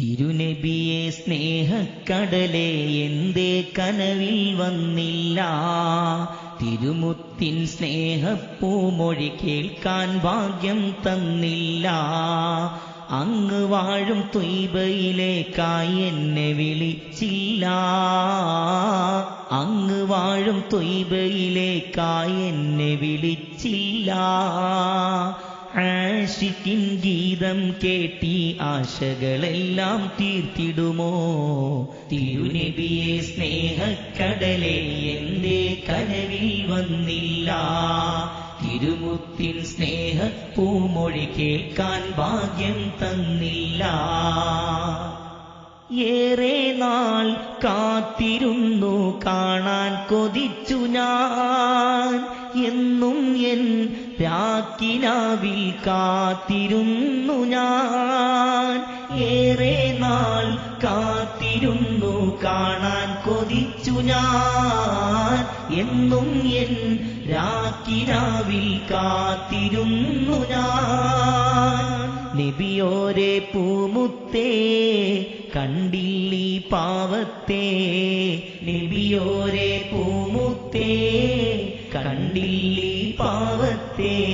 തിരുനബിയെ സ്നേഹക്കടലെ എന്തേ കനവിൽ വന്നില്ല. തിരുമുത്തിൻ സ്നേഹപ്പൂമൊഴി കേൾക്കാൻ ഭാഗ്യം തന്നില്ല. അങ്ങ് വാഴും തൊയ്ബയിലേക്കായി എന്നെ വിളിച്ചില്ല. അങ്ങ് വാഴും തൊയ്ബയിലേക്കായി എന്നെ വിളിച്ചില്ല. ആഷിക്കിൻ ഗീതം കേട്ടി ആശകളെല്ലാം തീർത്തിടുമോ? തിരുനബിയെ സ്നേഹക്കടലെ എന്റെ കനവിൽ വന്നില്ല. തിരുമുത്തിൻ സ്നേഹ പൂമൊഴി കേൾക്കാൻ ഭാഗ്യം തന്നില്ല. ഏറെ നാൾ കാത്തിരുന്നു കാണാൻ കൊതിച്ചു ഞാൻ. എന്നും എൻ രാക്കിനാവിൽ കാത്തിരുന്നു ഞാൻ. ഏറെ നാൾ കാത്തിരുന്നു കാണാൻ കൊതിച്ചു ഞാൻ. എന്നും എൻ രാക്കിനാവിൽ കാത്തിരുന്നു ഞാൻ. നബിയോരെ പൂമുത്തേ കണ്ടില്ലി പാവത്തെ. നബിയോരെ പൂമുത്തേ കണ്ടില്ലീ പാവത്തേ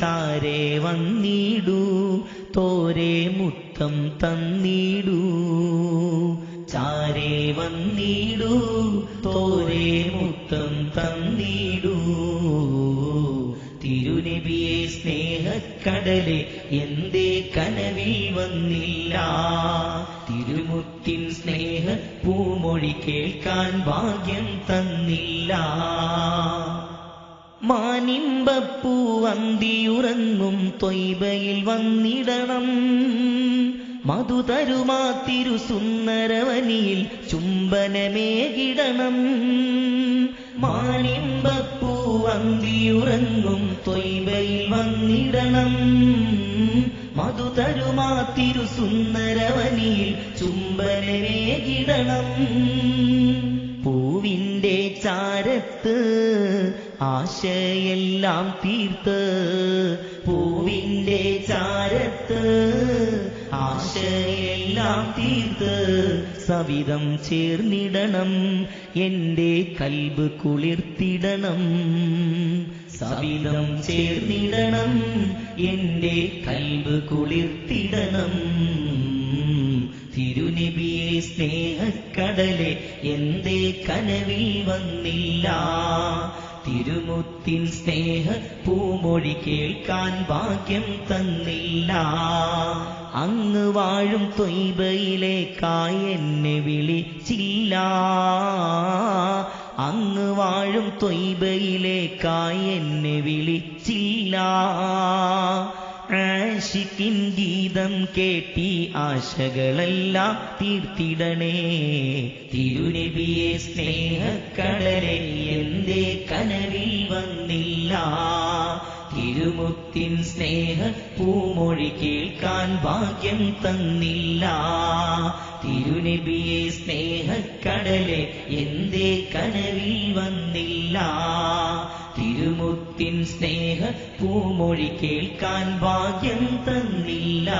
ചാരേ വന്നിടൂ തോരെ മുത്തം തന്നിടൂ. ചാരേ വന്നിടൂ തോരെ മുത്തം തന്നിടൂ. തിരുനബിയെ സ്നേഹക്കടലെ എന്തേ കനവിൽ വന്നില്ല. തിരുമുത്തിൻ സ്നേഹ പൂമൊഴി കേൾക്കാൻ ഭാഗ്യം തന്നില്ല. മാനിമ്പപ്പൂ അന്തിയുറങ്ങും തൊയ്ബയിൽ വന്നിടണം. മധു തരുമാത്തിരു സുന്ദരവനിയിൽ ചുംബനമേകിടണം. മാനിമ്പപ്പൂ അന്തിയുറങ്ങും തൊയ്ബയിൽ വന്നിടണം. മധു തരുമാത്തിരു സുന്ദരവനിയിൽ ചുംബനമേകിടണം. ആശയെല്ലാം തീർത്ത് പൂവിന്റെ ചാരത്ത് ആശയെല്ലാം തീർത്ത് സവിധം ചേർന്നിടണം. എന്റെ കൽബ് കുളിർത്തിടണം. സവിധം ചേർന്നിടണം. എന്റെ കൽബ് കുളിർത്തിടണം. തിരുനബിയെ സ്നേഹക്കടലെ എന്തേ കനവിൽ വന്നില്ല. തിരുമുത്തിൻ സ്നേഹ പൂമൊഴി കേൾക്കാൻ ഭാഗ്യം തന്നില്ല. അങ്ങ് വാഴും തൊയ്ബയിലേക്കായി എന്നെ വിളിച്ചില്ല. അങ്ങ് വാഴും തൊയ്ബയിലേക്കായി എന്നെ വിളിച്ചില്ല. ആഷിക്കിൻ ഗീതം കേട്ടി ആശകളെല്ലാം തീർത്തിടണേ. തിരുനബിയെ സ്നേഹക്കടലെ എന്തേ കനവിൽ വന്നില്ല. തിരുമുത്തിൻ സ്നേഹ പൂമൊഴി കേൾക്കാൻ ഭാഗ്യം തന്നില്ല. തിരുനബിയെ സ്നേഹക്കടലെ എന്തേ കനവിൽ വന്നില്ല. തിരുമുത്തിൻ സ്നേഹ പൂമൊഴി കേൾക്കാൻ ഭാഗ്യം തന്നില്ല.